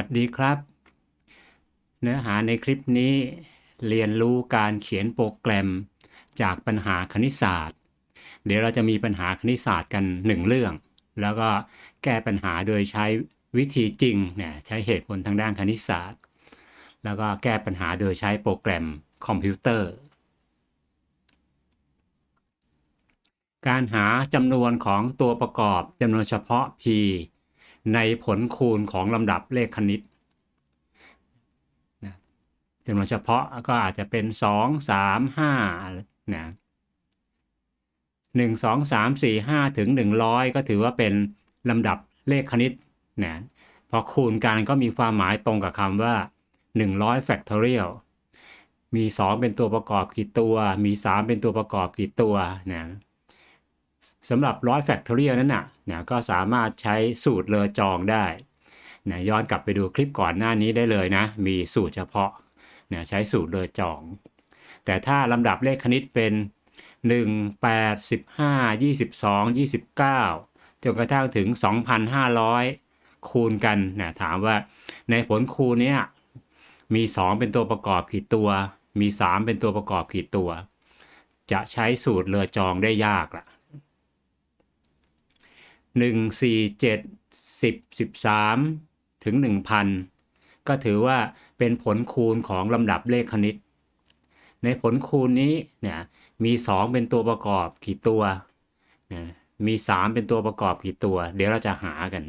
วัสดีครับ เนื้อหาในคลิปนี้ เรียนรู้การเขียนโปรแกรมจากปัญหาคณิตศาสตร์ เดี๋ยวเราจะมีปัญหาคณิตศาสตร์กันหนึ่งเรื่อง แล้วก็แก้ปัญหาโดยใช้วิธีจริงเนี่ยใช้เหตุผลทางด้านคณิตศาสตร์ แล้วก็แก้ปัญหาโดยใช้โปรแกรมคอมพิวเตอร์ การหาจำนวนของตัวประกอบจำนวนเฉพาะ p ในผลคูณของลำดับเลขคณิตนะจำนวนเฉพาะก็อาจจะเป็น 2 3 5นะ1 2 3 4 5 ถึง 100 ก็ถือว่าเป็นลำดับเลขคณิตนะพอคูณกันก็มีความหมายตรงกับคำว่า 100 factorial มี 2 เป็นตัวประกอบกี่ตัว มี 3 เป็นตัวประกอบกี่ตัวนะสำหรับร้อยแฟกทอเรียลนั้นน่ะ นะก็สามารถใช้สูตรเลอจองได้นะย้อนกลับไปดูคลิปก่อนหน้านี้ได้เลยนะ มีสูตรเฉพาะนะใช้สูตรเลอจอง แต่ถ้าลำดับเลขคณิตเป็น 1 8 15 22 29 จนกระทั่งถึง 2,500 คูณกันนะถามว่าในผลคูณเนี้ยมี 2 เป็นตัวประกอบกี่ตัว มี 3 เป็นตัวประกอบกี่ตัว จะใช้สูตรเลอจองได้ยากละ หนึ่งสี่เจ็ดสิบสิบสามถึงหนึ่งพันก็ถือว่าเป็นผลคูณของลำดับเลขคณิต ในผลคูณนี้เนี่ยมีสองเป็นตัวประกอบกี่ตัวนะมีสามเป็นตัวประกอบกี่ตัว เดี๋ยวเราจะหากัน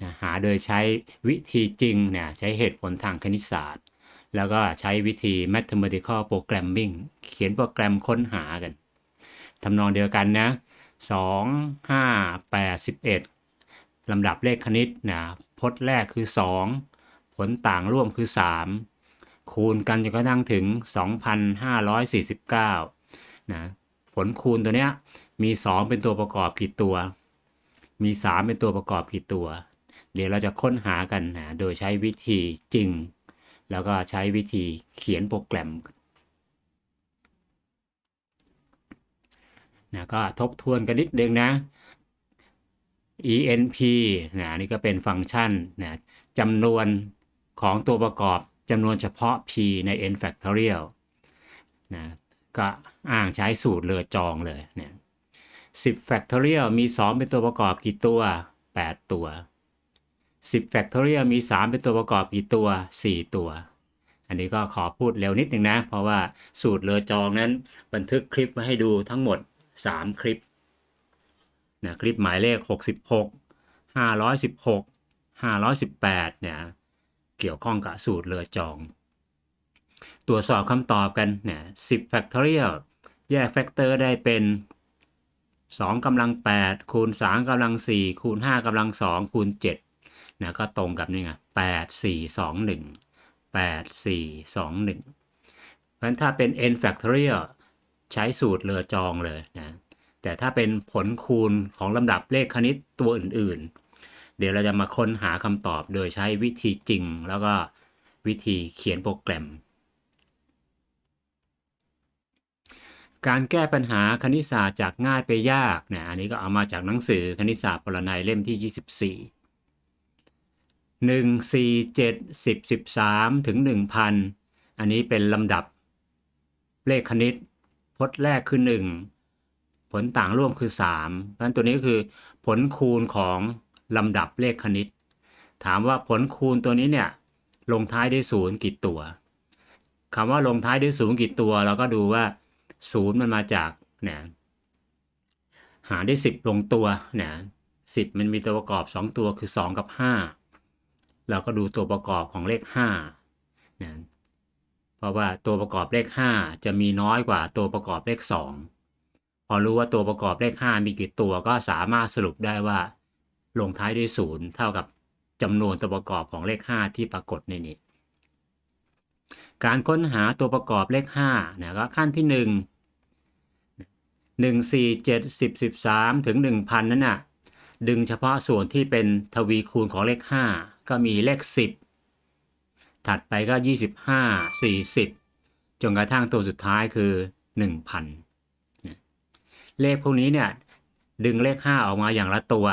นะหาโดยใช้วิธีจริงเนี่ยใช้เหตุผลทางคณิตศาสตร์ แล้วก็ใช้วิธี mathematical programming เขียนโปรแกรมค้นหากันทำนองเดียวกันนะ สองห้าแปดสิบเอ็ดลำดับเลขคณิตนะพจน์แรกคือสองผลต่างร่วมคือสามคูณกันจนกระทั่งถึง 2,549นะผลคูณตัวเนี้ยมี 2 เป็นตัวประกอบกี่ตัว มี 3 เป็นตัวประกอบกี่ตัว เดี๋ยวเราจะค้นหากันนะโดยใช้วิธีจริง แล้วก็ใช้วิธีเขียนโปรแกรม นะก็ทบทวนกันนิดนึงนะ enp นะนี่ก็เป็นฟังก์ชันนะจำนวนของตัวประกอบจำนวนเฉพาะ p ใน n factorial นะก็อ้างใช้สูตรเลอจองเลยเนี่ย10 factorial มี 2 เป็นตัวประกอบกี่ตัว 8 ตัว 10 factorial มี 3 เป็นตัวประกอบกี่ตัว 4 ตัว อันนี้ก็ขอพูดเร็วนิดนึงนะ เพราะว่าสูตรเลอจองนั้นบันทึกคลิปมาให้ดูทั้งหมด 3 คลิปนะคลิปหมายเลข 66 516 518เนี่ยเกี่ยวข้องกับสูตรเรือจอง ตรวจสอบคำตอบกันเนี่ย10 factorial แยกแฟกเตอร์ได้เป็น 2กำลัง8คูณ3กำลัง4คูณ5กำลัง2คูณ7นะก็ตรงกับนี่ไง8 4 2 1 8 4 2 1เพราะฉะนั้นถ้าเป็น n factorial ใช้สูตรเรือจองเลยนะแต่ถ้าเป็นผลคูณของลำดับเลขคณิตตัวอื่นๆ เดี๋ยวเราจะมาค้นหาคำตอบโดยใช้วิธีจริง แล้วก็วิธีเขียนโปรแกรม การแก้ปัญหาคณิตศาสตร์จากง่ายไปยากเนี่ยอันนี้ก็เอามาจากหนังสือคณิตศาสตร์ปรนัยเล่มที่ 24 1 4 7 10 13 ถึง 1,000 อันนี้เป็นลำดับเลขคณิต พจน์แรกคือ 1 ผลต่างร่วมคือ 3 เพราะฉะนั้นตัวนี้ก็คือผลคูณของลำดับเลขคณิต ถามว่าผลคูณตัวนี้เนี่ยลงท้ายด้วยศูนย์กี่ตัวคำว่าลงท้ายด้วยศูนย์กี่ตัว เราก็ดูว่าศูนย์มันมาจากเนี่ยหาได้ 10 ลงตัวเนี่ยสิมันมีตัวประกอบ 2 ตัวคือ 2 กับ 5 เราก็ดูตัวประกอบของเลข5เนี่ย เพราะว่าตัวประกอบเลข 5 จะมีน้อยกว่าตัวประกอบเลข 2 พอรู้ว่าตัวประกอบเลข 5 มีกี่ตัวก็สามารถสรุปได้ว่า ลงท้ายด้วยศูนย์เท่ากับจำนวนตัวประกอบของเลข 5 ที่ปรากฏในนี้ การค้นหาตัวประกอบเลข5นะก็ขั้นที่ 1 1 4 7 10 13 ถึง 1,000 นั้นนะ่ะ ดึงเฉพาะส่วนที่เป็นทวีคูณของเลข 5 ก็มีเลข 10 ถัดไปก็ 25 40 จนกระทั่งตัวสุดท้ายคือ 1,000 เลขพวกนี้เนี่ยดึงเลข 5 ออกมาอย่างละตัว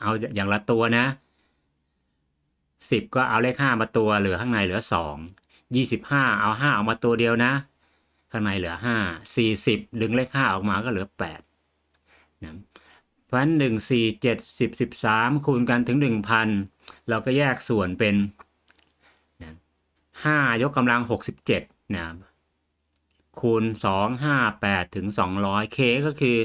เอาอย่างละตัวนะ 10 ก็เอาเลข 5 มาตัวเหลือข้างในเหลือ 2 25 เอา 5 ออกมาตัวเดียวนะ ข้างในเหลือ 5 40 ดึงเลข 5 ออกมาก็เหลือ8นะเพราะฉะนั้น1 4 7 10 13 คูณกันถึง 1,000 เราก็แยกส่วนเป็น 5 ยกกำลัง 67นะคูณ 2 5 8 ถึง 200 k ก็คือ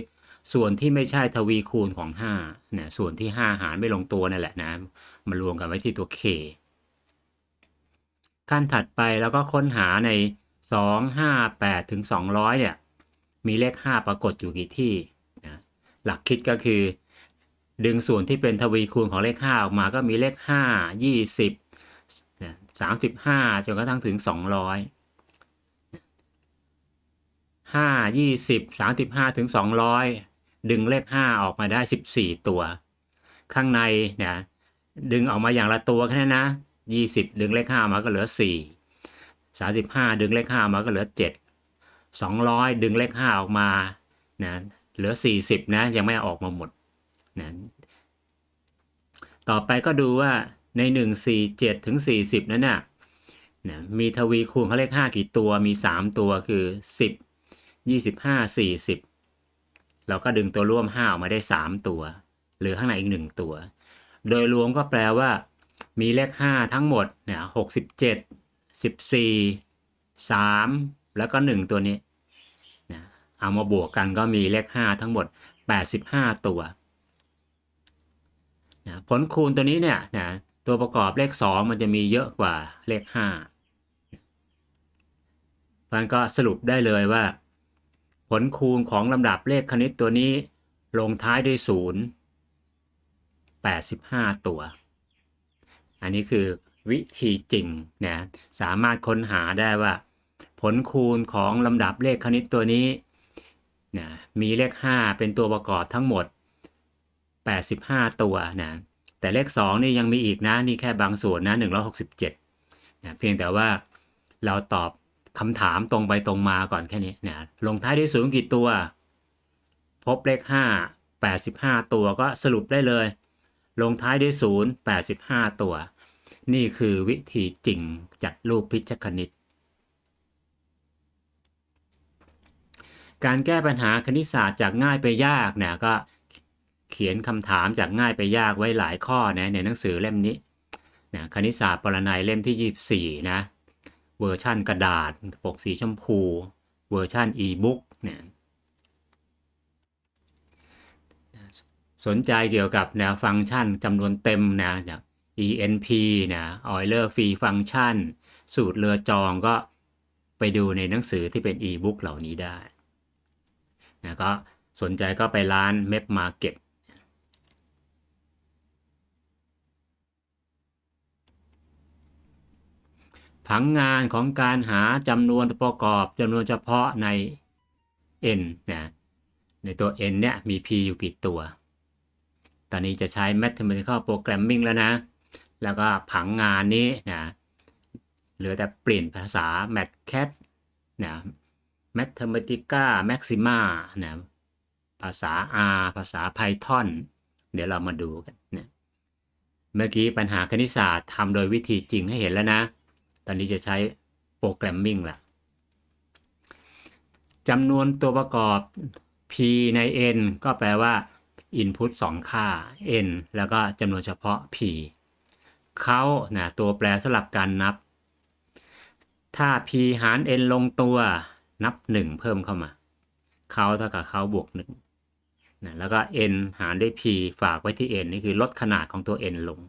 ส่วนที่ไม่ใช่ทวีคูณของ5นะส่วนที่ 5 หารไม่ลงตัวนั่นแหละนะ มารวมกันไว้ที่ตัว k ขั้นถัดไปแล้วก็ค้นหาใน 2 5 8 ถึง 200 เนี่ย มีเลข 5 ปรากฏอยู่กี่ที่นะหลักคิดก็คือ ดึงส่วนที่เป็นทวีคูณของเลข 5 ออกมาก็มีเลข 5 20 35 จนกระทั่งถึง 200 5 20 35 ถึง 200 ดึงเลข 5 ออกมาได้ 14 ตัว ข้างในเนี่ยดึงออกมาอย่างละตัวแค่นั้นนะ 20 ดึงเลข 5 มาก็เหลือ 4 35 ดึงเลข 5 มาก็เหลือ 7 200 ดึงเลข 5 ออกมานะเหลือ 40 นะ ยังไม่ออกมาหมดนะต่อไปก็ดูว่า ใน 1 4 7 ถึง 40 นั้นน่ะนะมีทวีคูณเขาเลข 5 กี่ตัวมี 3 ตัวคือ 10 25 40 เราก็ดึงตัวร่วม 5 ออกมาได้ 3 ตัวเหลือข้างในอีก 1 ตัว โดยรวมก็แปลว่า มีเลข 5 ทั้งหมดเนี่ย67 14 3 แล้วก็ 1 ตัวนี้นะเอามาบวกกันก็มีเลข 5 ทั้งหมด 85 ตัวนะผลคูณตัวนี้เนี่ยนะ ตัวประกอบเลข 2 มันจะมีเยอะกว่าเลข5มันก็สรุปได้เลยว่า ผลคูณของลำดับเลขคณิตตัวนี้ลงท้ายด้วย 0 85 ตัว อันนี้คือวิธีจริงนะสามารถค้นหาได้ว่า ผลคูณของลำดับเลขคณิตตัวนี้นะมีเลข 5 เป็นตัวประกอบทั้งหมด 85 ตัวนะ แต่เลข2นี่ยังมีอีกนะนี่แค่บางส่วนนะ167นะเพียงแต่ว่าเราตอบคำถามตรงไปตรงมาก่อนแค่นี้นะลงท้ายด้วยศูนย์กี่ตัว พบเลข 5 85 ตัวก็สรุปได้เลย ลงท้ายด้วยศูนย์85 ตัว นี่คือวิธีจริงจัดรูปพิชคณิต การแก้ปัญหาคณิตศาสตร์จากง่ายไปยากเนี่ยก็ เขียนคำถามจากง่ายไปยากไว้หลายข้อนะในหนังสือเล่มนี้นะคณิตศาสตร์ปรนัยเล่มที่ 24 นะ เวอร์ชั่นกระดาษปกสีชมพู เวอร์ชั่นอีบุ๊กเนี่ยสนใจเกี่ยวกับแนวฟังก์ชันจำนวนเต็มนะจาก ENP นะ Euler Free Function สูตรเรือจองก็ไปดูในหนังสือที่เป็น e-book เหล่านี้ได้นะก็สนใจก็ไปร้าน Map Market ผังงานของการหาจำนวนประกอบจำนวนเฉพาะใน n นะในตัว n เนี่ยมี p อยู่กี่ตัว ตอนนี้จะใช้ mathematical programming แล้วนะ แล้วก็ผังงานนี้นะเหลือแต่เปลี่ยนภาษา mathcat นะ mathematica maxima นะภาษา R ภาษา Python เดี๋ยวเรามาดูกันนะเมื่อกี้ปัญหาคณิตศาสตร์ทำโดยวิธีจริงให้เห็นแล้วนะ ตอนนี้จะใช้โปรแกรมมิ่งละจำนวนตัวประกอบ p ใน n ก็แปลว่า input 2 ค่า n แล้วก็จำนวนเฉพาะ p เขานะตัวแปรสลับการนับ ถ้า p หาร n ลงตัวนับ 1 เพิ่มเข้ามา เขาเท่ากับเขาบวก1นะแล้วก็ n หารด้วย p ฝากไว้ที่ n นี่คือลดขนาดของตัว n ลง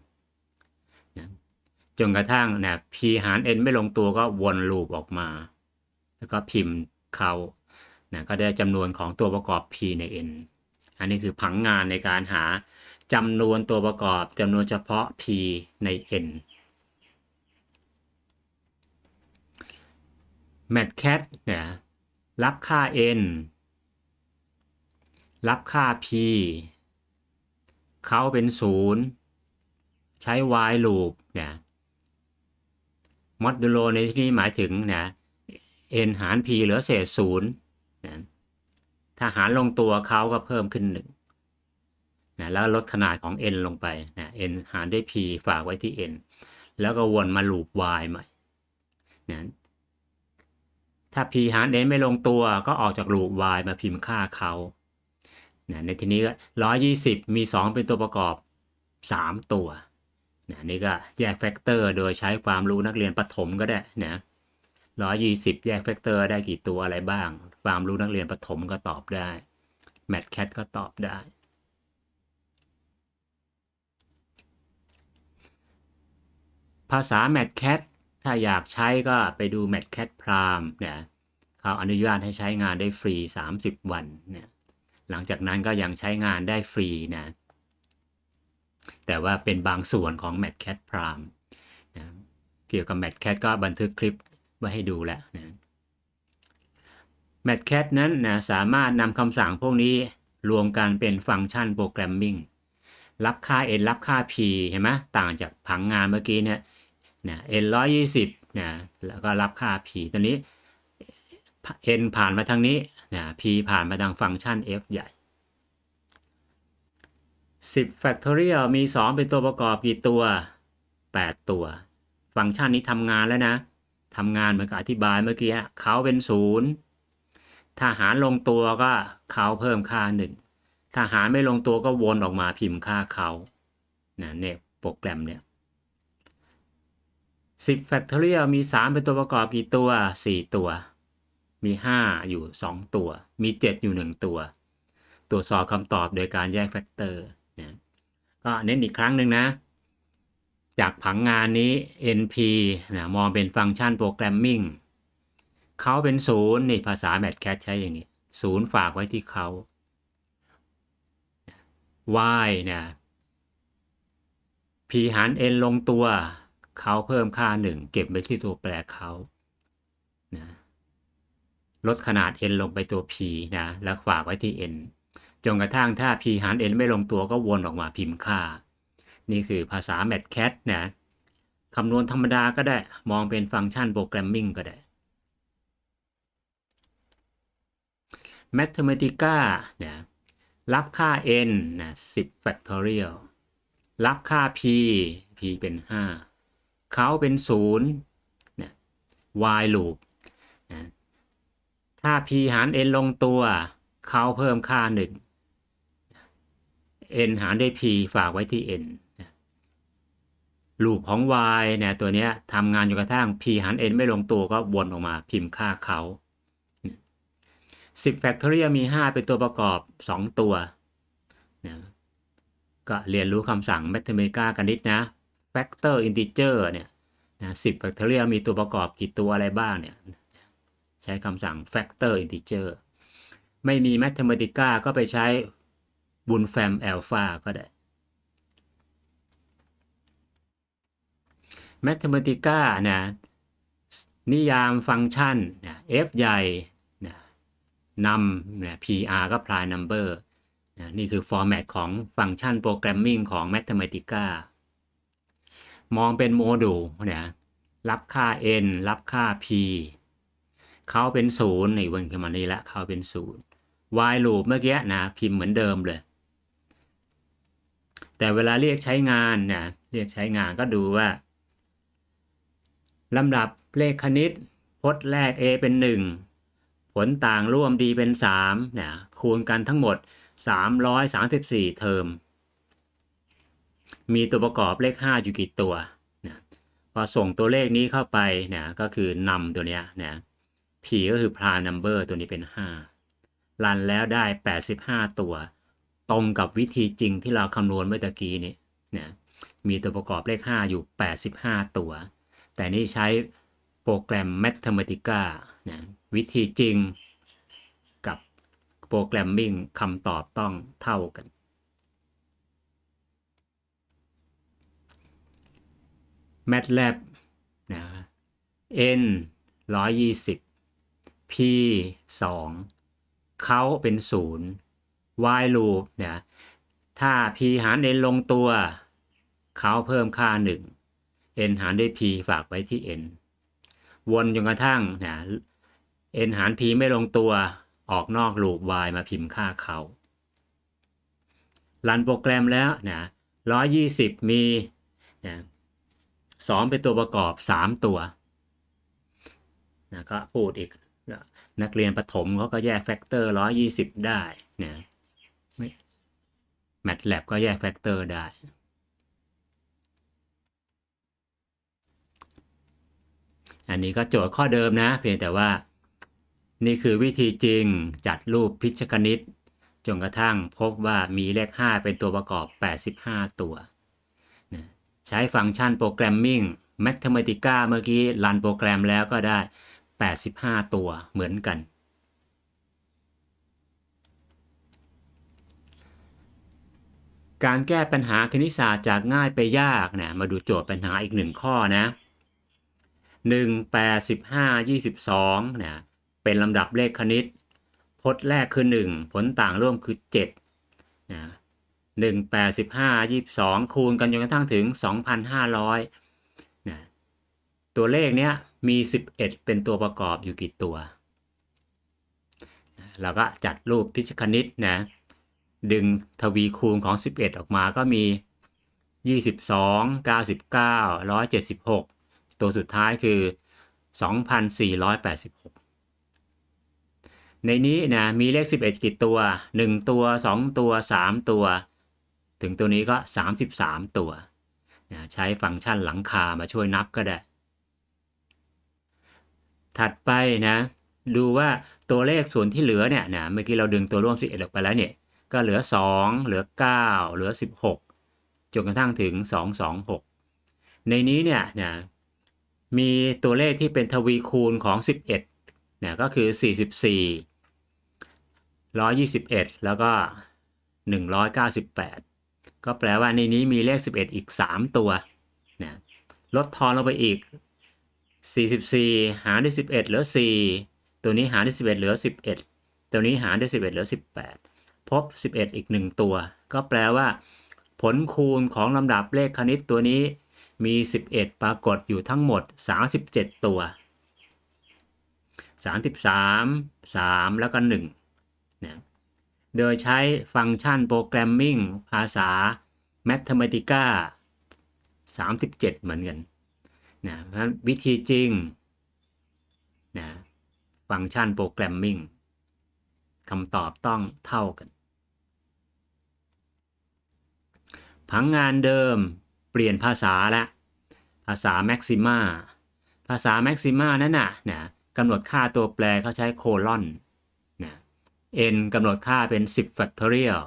นะ จนกระทั่งนะ p หาร n ไม่ลงตัวก็วนลูปออกมา แล้วก็พิมพ์เขานะก็ได้จำนวนของตัวประกอบ p ใน n อันนี้คือผังงานในการหาจำนวนตัวประกอบจำนวนเฉพาะ p ใน n matcat เนี่ยรับค่า n รับค่า p เขาเป็นศูนย์ใช้ while loop เนี่ย modulo ในที่นี้หมายถึงนะ n หาร p เหลือเศษศูนย์นะถ้าหารลงตัวเขาก็เพิ่มขึ้นหนึ่งนะแล้วลดขนาดของ n ลงไปนะ n หารด้วย p ฝากไว้ที่ n แล้วก็วนมาลูป y ใหม่นะถ้า p หาร n ไม่ลงตัวก็ออกจากลูป y มาพิมพ์ค่าเขานะในทีนี้ก็120มี 2 เป็นตัวประกอบ 3 ตัว นะนี่ก็แยกแฟกเตอร์โดยใช้ความรู้นักเรียนประถมก็ได้นะ120แยกแฟกเตอร์ได้กี่ตัวอะไรบ้าง ความรู้นักเรียนประถมก็ตอบได้แมทแคทก็ตอบได้ ภาษา m a t c a t ถ้าอยากใช้ก็ไปดู m a t c a t Prime เนี่ยเขาอนุญาตให้ใช้งานได้ฟรี 30 วันเนี่ยหลังจากนั้นก็ยังใช้งานได้ฟรีนะ แต่ว่าเป็นบางส่วนของ m a t c a t Prime นะเกี่ยวกับ m a t c a t ก็บันทึกคลิปไว้ให้ดูแล้วนะ m a t c a t นั้นนะสามารถนำคำสั่งพวกนี้รวมกันเป็นฟังก์ชันโปรแกรมมิ่งรับค่า n รับค่า p เห็นไหมต่างจากผังงานเมื่อกี้เนี่ยนะ n ร้อยยี่สิบนะแล้วก็รับค่า p ตอนนี้ n ผ่านมาทางนี้นะ p ผ่านมาทางฟังก์ชัน f ใหญ่ 10 factorial มี 2 เป็นตัวประกอบกี่ตัว 8 ตัว ฟังก์ชันนี้ทำงานแล้วนะทำงานเหมือนกับอธิบายเมื่อกี้เขาเป็น 0 ถ้าหารลงตัวก็เขาเพิ่มค่า 1 ถ้าหารไม่ลงตัวก็วนออกมาพิมพ์ค่าเขานะเนี่ยโปรแกรมเนี่ย10 factorial มี 3 เป็นตัวประกอบกี่ตัว 4 ตัว มี 5 อยู่ 2 ตัว มี 7 อยู่ 1 ตัว ตรวจสอบคำตอบโดยการแยกแฟกเตอร์ ก็เน้นอีกครั้งหนึ่งนะ จากผังงานนี้ NP นะมองเป็นฟังก์ชันโปรแกรมมิ่งเขาเป็นศูนย์นี่ภาษา MATCAT ใช้อย่างนี้ศูนย์ฝากไว้ที่เขา y นะ p หาร n ลงตัวเขาเพิ่มค่า 1 เก็บไว้ที่ตัวแปรเขานะลดขนาด n ลงไปตัว p นะ แล้วฝากไว้ที่ n จนกระทั่งถ้า p หาร n ไม่ลงตัวก็วนออกมาพิมพ์ค่า นี่คือภาษา MATCAT นะคำนวณธรรมดาก็ได้มองเป็นฟังก์ชันโปรแกรมมิ่งก็ได้ Mathematica นะรับค่า n นะ10 factorial รับค่า p p เป็น 5 เขาเป็น0นะ while loop นะถ้า p หาร n ลงตัว เขาเพิ่มค่า 1 n หารด้วย p ฝากไว้ที่ n ลูปของ y เนี่ยตัวเนี้ยทำงานจนกระทั่ง p หาร n ไม่ลงตัวก็วนออกมาพิมพ์ค่าเขา10 factorial มี 5 เป็นตัวประกอบ 2 ตัวนะก็เรียนรู้คำสั่ง Mathematica กันนิดนะ factor integer เนี่ยนะ10 factorial มีตัวประกอบกี่ตัวอะไรบ้างเนี่ยใช้คำสั่ง factor integer ไม่มี Mathematica ก็ไปใช้ บุนแฟม alpha ก็ได้ Mathematica นะนิยามฟังก์ชันนะ f ใหญ่นะนำนะ PR ก็ prime number นะนี่คือ format ของฟังก์ชันโปรแกรมมิ่งของ Mathematica มองเป็นโมดูลนะรับค่า n รับค่า p เขาเป็นศูนย์ในวันขึ้นมานี้ละเขาเป็นศูนย์ while loop เมื่อกี้นะพิมพ์เหมือนเดิมเลย แต่เวลาเรียกใช้งานนะเรียกใช้งานก็ดูว่าลำดับเลขคณิตพจน์แรก a เป็น 1 ผลต่างร่วม d เป็น3นะคูณกันทั้งหมด 334 เทอม มีตัวประกอบเลข 5 อยู่กี่ตัวนะพอส่งตัวเลขนี้เข้าไปนะก็คือนำตัวเนี้ยนะ p ก็คือ prime number ตัวนี้เป็น 5 รันแล้วได้ 85 ตัว ตรงกับวิธีจริงที่เราคำนวณเมื่อตะกี้นี้นะมีตัวประกอบเลข 5 อยู่ 85 ตัว แต่นี่ใช้โปรแกรม Mathematica นะวิธีจริงกับโปรแกรมมิ่งคำตอบต้องเท่ากัน MATLAB นะ n 120 p 2เขาเป็น 0 while loop เนี่ยถ้า p หาร n ลงตัว เขาเพิ่มค่า 1 n หารด้วย p ฝากไว้ที่ n วนจนกระทั่งนะ n หาร p ไม่ลงตัวออกนอกลูป y มาพิมพ์ค่าเขารันโปรแกรมแล้วนะ120 มีนะ2เป็นตัวประกอบ 3 ตัวนะก็พูดอีก นักเรียนประถมเขาก็แยกแฟกเตอร์ 120 ได้นะ แมทแลบก็แยกแฟกเตอร์ได้ อันนี้ก็โจทย์ข้อเดิมนะ เพียงแต่ว่า นี่คือวิธีจริงจัดรูปพิชคณิต จนกระทั่งพบว่ามีเลข 5 เป็นตัวประกอบ 85 ตัว ใช้ฟังก์ชันโปรแกรมมิ่ง Mathematica เมื่อกี้รันโปรแกรมแล้วก็ได้ 85 ตัวเหมือนกัน การแก้ปัญหาคณิตศาสตร์จากง่ายไปยากนะมาดูโจทย์ปัญหาอีกหนึ่งข้อนะ1 8 15 22นะเป็นลำดับเลขคณิต พจน์แรกคือ 1 ผลต่างร่วมคือ7นะ1 8 15 22 คูณกันจนกระทั่งถึง 2,500นะตัวเลขเนี้ยมี 11 เป็นตัวประกอบอยู่กี่ตัว เราก็จัดรูปพิชคณิตนะ ดึงทวีคูณของ 11 ออกมาก็มี 22 99 176 ตัวสุดท้ายคือ 2,486 ในนี้นะมีเลข 11 กี่ตัว 1 ตัว 2 ตัว 3 ตัว ถึงตัวนี้ก็ 33 ตัวนะใช้ฟังก์ชันหลังคามาช่วยนับก็ได้ ถัดไปนะ ดูว่าตัวเลขส่วนที่เหลือเนี่ยนะเมื่อกี้เราดึงตัวร่วม 11 ออกไปแล้วเนี่ย ก็เหลือ 2 เหลือ 9 เหลือ 16 จนกระทั่งถึง 226 ในนี้เนี่ยนะมีตัวเลขที่เป็นทวีคูณของ 11เนี่ยก็คือ 44 121 แล้วก็ 198 ก็แปลว่าในนี้มีเลข 11 อีก 3 ตัวนะลดทอนลงไปอีก 44 หารด้วย11 เหลือ 4 ตัวนี้หารด้วย11 เหลือ 11 ตัวนี้หารด้วย11 เหลือ 18 พบ 11 อีก 1 ตัว ก็แปลว่า ผลคูณของลำดับเลขคณิตตัวนี้มี 11 ปรากฏอยู่ทั้งหมด 37 ตัว 33 3 แล้วก็1นะโดยใช้ฟังก์ชันโปรแกรมมิ่งภาษา Mathematica 37 เหมือนกันนะเพราะฉะนั้นวิธีจริงนะฟังก์ชันโปรแกรมมิ่งคำตอบต้องเท่ากัน ผังงานเดิมเปลี่ยนภาษาละภาษา Maxima ภาษา Maxima นั้นน่ะนะกำหนดค่าตัวแปรเขาใช้โคลอนนะ n กำหนดค่าเป็น 10 factorial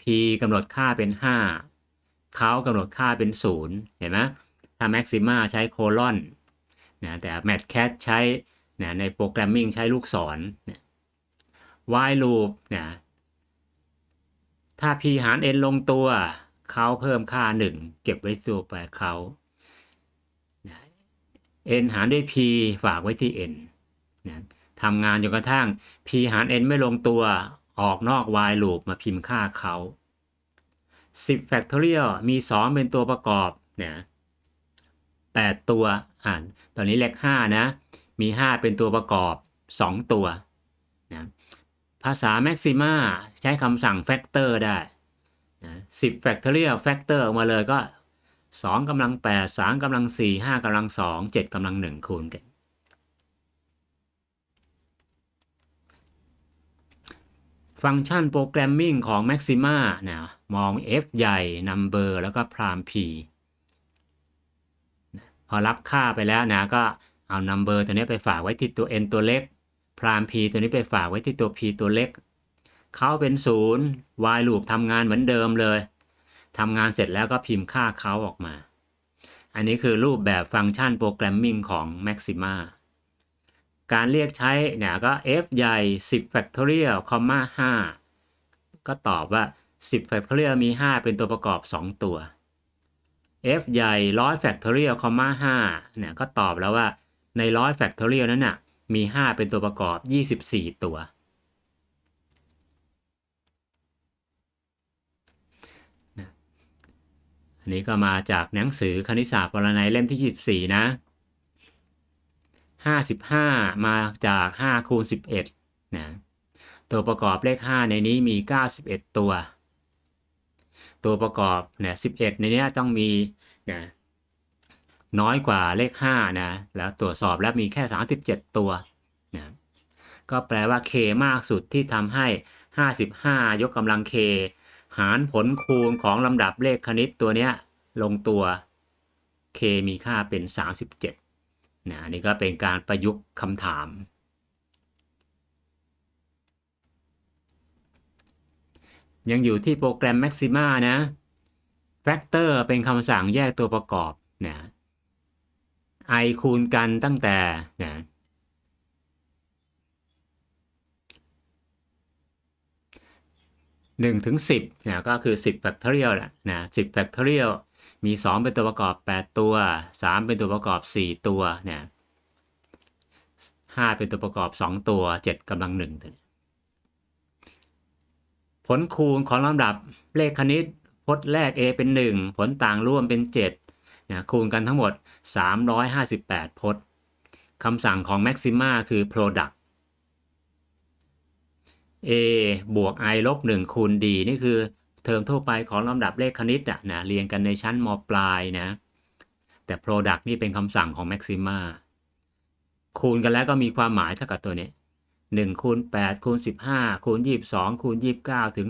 p กำหนดค่าเป็น 5เขากำหนดค่าเป็น 0 เห็นไหมถ้า Maxima ใช้โคลอนนะแต่ MathCAD ใช้นะในโปรแกรมมิ่งใช้ลูกศรนะ while loop นะถ้า p หาร n ลงตัว เขาเพิ่มค่า 1 เก็บไว้ตัวแปเขา n หารด้วย p ฝากไว้ที่ n นะทำงานจนกระทั่ง p หาร n ไม่ลงตัวออกนอก while loop มาพิมพ์ค่าเขา 10 factorial มี 2 เป็นตัวประกอบนะ8ตัวอ่านตอนนี้เลข5นะมี 5 เป็นตัวประกอบ 2 ตัวนะภาษา Maxima ใช้คำสั่ง factor ได้ นะ10 factorial factor ออกมาเลยก็2กำลัง8 3กำลัง4 5กำลัง2 7กำลัง1คูณกันฟังก์ชันโปรแกรมมิ่งของ Maxima นะมอง f ใหญ่ number แล้วก็ prime p พอรับค่าไปแล้วนะก็เอา number ตัวนี้ไปฝากไว้ที่ตัว n ตัวเล็ก prime p ตัวนี้ไปฝากไว้ที่ตัว p ตัวเล็ก เขาเป็น0 while loop ทำงานเหมือนเดิมเลยทำงานเสร็จแล้วก็พิมพ์ค่าเขาออกมา อันนี้คือรูปแบบฟังก์ชันโปรแกรมมิ่งของ Maxima การเรียกใช้เนี่ยก็ f ใหญ่ 10 factorial 5 ก็ตอบว่า 10 factorial มี 5 เป็นตัวประกอบ 2 ตัว f ใหญ่ 100 factorial 5เนี่ยก็ตอบแล้วว่าใน 100 factorial นั้นน่ะมี 5 เป็นตัวประกอบ 24 ตัว อันนี้ก็มาจากหนังสือคณิตศาสตร์ปรนัยเล่มที่ 24 นะ 55 มาจาก5คูณ11 นะ ตัวประกอบเลข 5 ในนี้มี 91 ตัว ตัวประกอบเนี่ย11 ในนี้ต้องมีนะน้อยกว่าเลข 5 นะ แล้วตรวจสอบแล้วมีแค่ 37 ตัวนะก็แปลว่า k มากสุดที่ทำให้ 55 ยกกำลัง k หารผลคูณของลำดับเลขคณิตตัวเนี้ยลงตัว k มีค่าเป็น 37นะอันนี่ก็เป็นการประยุกต์คำถาม ยังอยู่ที่โปรแกรม Maxima นะ Factor เป็นคำสั่งแยกตัวประกอบนะ i คูณกันตั้งแต่นะ หนึ่งถึงสิบนะก็คือสิบ factorial แหละนะสิบ factorial มีสองเป็นตัวประกอบ 8 ตัวสามเป็นตัวประกอบ 4 ตัวนะห้าเป็นตัวประกอบ 2 ตัว 7กำลังหนึ่งผลคูณของลำดับเลขคณิตพจน์แรก a เป็น 1 ผลต่างร่วมเป็น7นะคูณกันทั้งหมด 358 พจน์คำสั่งของ maxima คือ product a บวก i ลบ1คูณ d นี่คือเทอมทั่วไปของลำดับเลขคณิตอะนะเรียนกันในชั้นมปลายนะ แต่ product นี่เป็นคำสั่งของ maxima คูณกันแล้วก็มีความหมายเท่ากับตัวนี้1คูณ8คูณ15คูณ22คูณ29 ถึง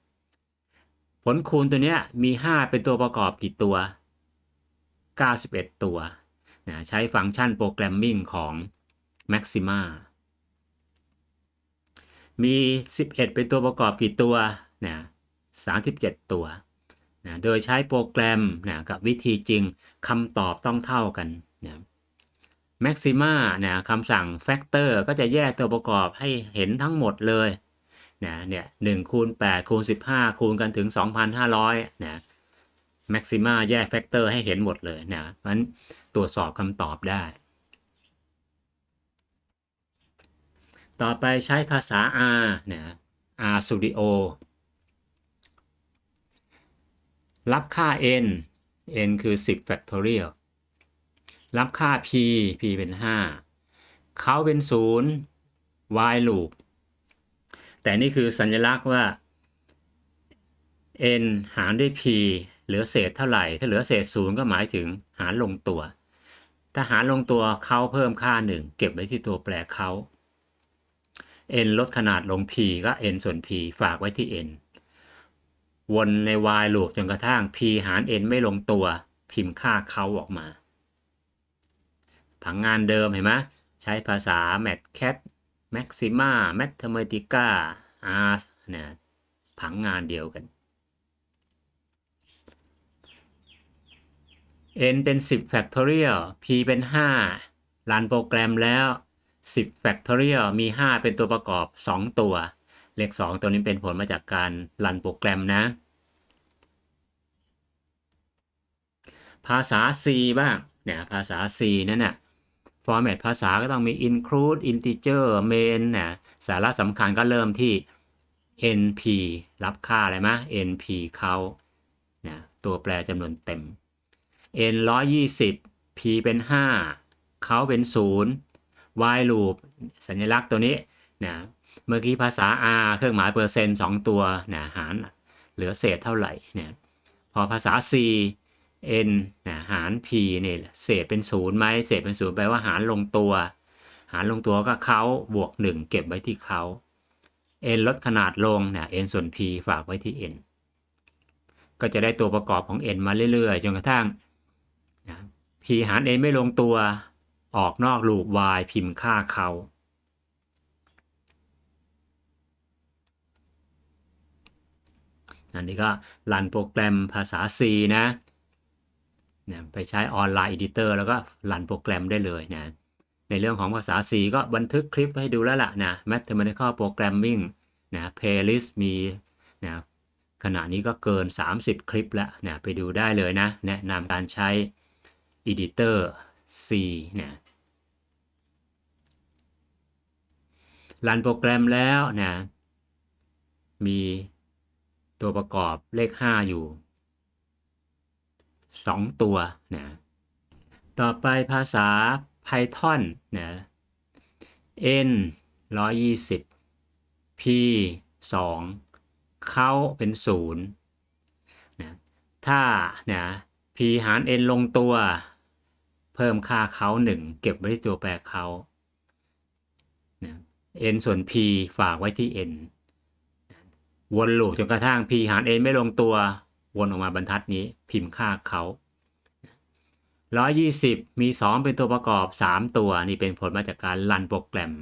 2,500 ผลคูณตัวเนี้ยมี 5 เป็นตัวประกอบกี่ตัว 91 ตัวนะใช้ฟังก์ชันโปรแกรมมิ่งของ maxima มี 11 เป็นตัวประกอบกี่ตัวนะ37 ตัวนะโดยใช้โปรแกรมนะกับวิธีจริงคำตอบต้องเท่ากันนะ Maxima นะคำสั่ง Factor ก็จะแยกตัวประกอบให้เห็นทั้งหมดเลยนะเนี่ย1คูณ8คูณ15 คูณกันถึง 2,500นะ Maxima แยก Factor ให้เห็นหมดเลยนะเพราะฉะนั้นตรวจสอบคำตอบได้ ต่อไปใช้ภาษา R นะ R Studio รับค่า n n คือ 10 factorial รับค่า p p เป็น 5 เขาเป็น0 while loop แต่นี่คือสัญลักษณ์ว่า n หารด้วย p เหลือเศษเท่าไหร่ ถ้าเหลือเศษ 0 ก็หมายถึงหารลงตัว ถ้าหารลงตัวเขาเพิ่มค่า 1 เก็บไว้ที่ตัวแปรเขา n ลดขนาดลง p ก็ n ส่วน p ฝากไว้ที่ n วนใน while loop จนกระทั่ง p หาร n ไม่ลงตัว พิมพ์ค่าเขาออกมา ผังงานเดิมเห็นไหมใช้ภาษา MathCAD Maxima Mathematica R นะผังงานเดียวกัน n เป็น 10 factorial p เป็น 5 รันโปรแกรมแล้ว 10 factorial มี 5 เป็นตัวประกอบ 2 ตัว เลข 2 ตัวนี้เป็นผลมาจากการรันโปรแกรมนะ ภาษา C บ้างเนี่ยภาษา C นั่นน่ะ format ภาษาก็ต้องมี include integer main นะสาระสำคัญก็เริ่มที่ np รับค่าอะไรมะ np เขานะตัวแปรจำนวนเต็ม n 120 p เป็น 5 เขาเป็น 0 while loop สัญลักษณ์ตัวนี้นะเมื่อกี้ภาษา R เครื่องหมายเปอร์เซ็นต์2ตัวนะหารเหลือเศษเท่าไหร่เนี่ยพอภาษา C n นะหาร p เนี่ยเศษเป็นศูนย์ไหมเศษเป็นศูนย์แปลว่าหารลงตัว หารลงตัวก็เขาบวก 1 เก็บไว้ที่เขา n ลดขนาดลงนะ n ส่วน p ฝากไว้ที่ n ก็จะได้ตัวประกอบของ n มาเรื่อยๆ จนกระทั่งนะ p หาร n ไม่ลงตัว ออกนอกลูป y พิมพ์ค่าเขาอันนี้ก็รันโปรแกรมภาษา C นะนะไปใช้ออนไลน์ Editor แล้วก็รันโปรแกรมได้เลยนะในเรื่องของภาษา C ก็บันทึกคลิปให้ดูแล้วล่ะนะ Mathematical Programming นะ Playlist มีนะขณะนี้ก็เกิน 30 คลิปแล้วนะไปดูได้เลยนะ แนะนำการใช้ Editor C นะ รันโปรแกรมแล้วนะ มีตัวประกอบเลข 5 อยู่ 2 ตัวนะ ต่อไปภาษา Python นะ n 120 p 2 เขาเป็น 0 นะ ถ้านะ p หาร n ลงตัว เพิ่มค่าเขาหนึ่งเก็บไว้ที่ตัวแปรเขา n ส่วน p ฝากไว้ที่ n วนลูปจนกระทั่ง p หาร n ไม่ลงตัว วนออกมาบรรทัดนี้พิมพ์ค่าเขา 120 มี 2 เป็นตัวประกอบ 3 ตัว นี่เป็นผลมาจากการรันโปรแกรม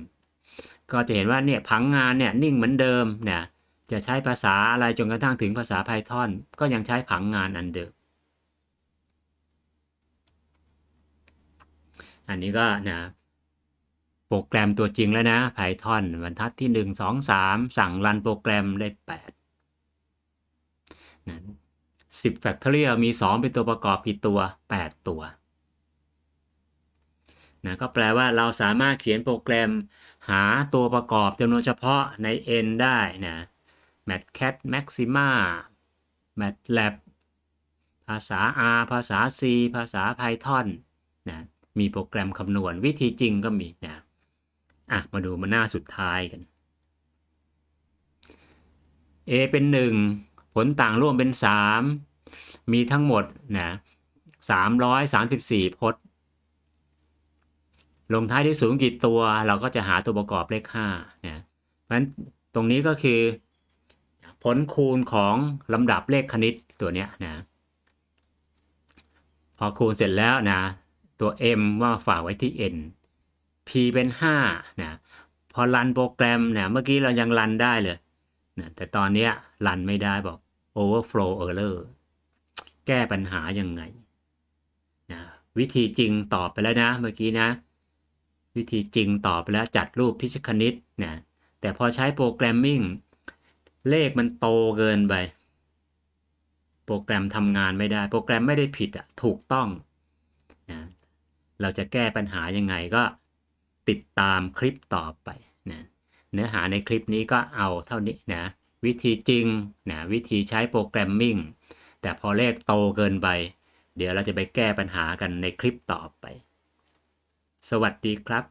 ก็จะเห็นว่าเนี่ยผังงานเนี่ยนิ่งเหมือนเดิมเนี่ยจะใช้ภาษาอะไรจนกระทั่งถึงภาษา Python ก็ยังใช้ผังงานอันเดิม อันนี้ก็นะ โปรแกรมตัวจริงแล้วนะ Python บรรทัดที่ 1 2 3 สั่งรันโปรแกรมได้8นะ10 factorial มี 2 เป็นตัวประกอบกี่ตัว 8 ตัวนะก็แปลว่าเราสามารถเขียนโปรแกรมหาตัวประกอบจำนวนเฉพาะใน n ได้นะ matcat maxima matlab ภาษา R ภาษา C ภาษา Python นะมีโปรแกรมคำนวณวิธีจริงก็มีนะ อะ มาดูมาหน้าสุดท้ายกัน A เป็น 1 ผลต่างร่วมเป็น 3 มีทั้งหมดนะ334พจน์ ลงท้ายด้วยศูนย์กี่ตัว เราก็จะหาตัวประกอบเลข5นะเพราะฉะนั้นตรงนี้ก็คือ ผลคูณของลำดับเลขคณิตตัวเนี้ยนะพอคูณเสร็จแล้วนะ ตัว m ว่าฝากไว้ที่ n p เป็น5นะพอรันโปรแกรมเนี่ยเมื่อกี้เรายังรันได้เลยนะแต่ตอนนี้รันไม่ได้บอก overflow error แก้ปัญหายังไงนะวิธีจริงตอบไปแล้วนะเมื่อกี้นะ วิธีจริงตอบไปแล้วจัดรูปพิชคณิตนะแต่พอใช้โปรแกรมมิ่งเลขมันโตเกินไป โปรแกรมทำงานไม่ได้ โปรแกรมไม่ได้ผิดอะถูกต้องนะเราจะแก้ปัญหายังไงก็ ติดตามคลิปต่อไปนะเนื้อหาในคลิปนี้ก็เอาเท่านี้นะวิธีจริงนะวิธีใช้โปรแกรมมิ่งแต่พอเลขโตเกินไป เดี๋ยวเราจะไปแก้ปัญหากันในคลิปต่อไป สวัสดีครับ